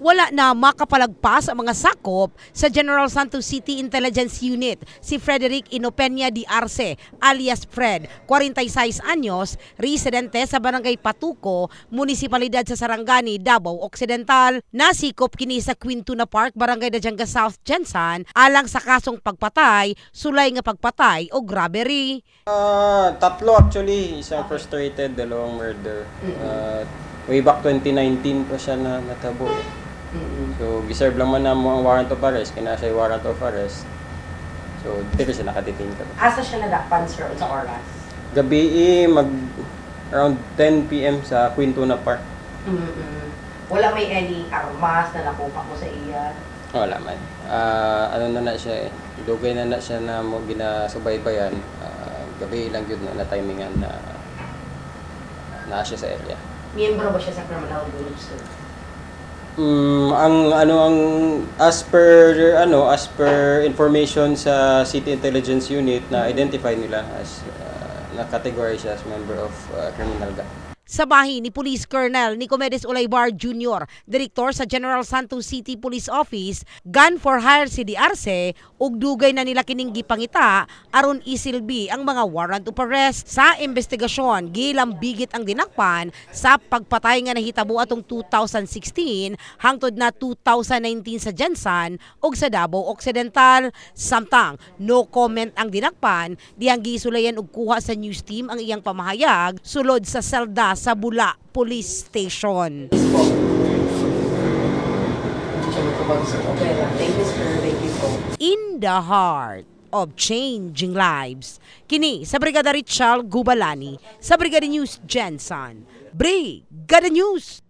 wala na makapalagpas ang mga sakop sa General Santos City Intelligence Unit si Frederick Inopeña Di Arce alias Fred, 46 anyos, residente sa Barangay Patuco, Munisipalidad sa Sarangani, Davao Occidental. Nasikop kini sa Quintuna Park, Barangay Dajanga South, Jensan, alang sa kasong pagpatay, sulay nga pagpatay o grabbery. Ah, tatlo actually, isang frustrated, dalawang murder. Ah, way back 2019 pa siya na natabo. eh. So, giserve lang man na mo ang warrant of arrest, kinasa yung warrant of arrest. So, dito siya nakadetain ka. Asa siya nadakpan, sir, sa oras? Gabi eh, mag around 10 p.m. sa Quintuna Park. mm Wala may any armas na nakuha ko sa iya. Wala man. Ah, ano na na siya eh. Dugay na na siya na mo ginasubaybayan. Ah, gabi lang yun na, na timingan na na siya sa area. Miyembro ba siya sa criminal group, sir? Mm, ang ano ang as per ano as per information sa City Intelligence Unit na identify nila as uh, na categorize siya as member of uh, criminal gang. Sa ni Police Colonel Nicomedes Olaybar Jr., Direktor sa General Santos City Police Office, gun for hire si Di Arce, ug dugay na nila kining gipangita aron isilbi ang mga warrant of arrest sa investigasyon gilam bigit ang dinakpan sa pagpatay nga nahitabo atong 2016 hangtod na 2019 sa Jensan ug sa Davao Occidental. Samtang no comment ang dinakpan, dihang gisulayan og kuha sa news team ang iyang pamahayag sulod sa selda sa Bula Police Station. In the heart of changing lives. Kini sa Brigada Richard Gubalani sa Brigada News Jensen. Brigada News!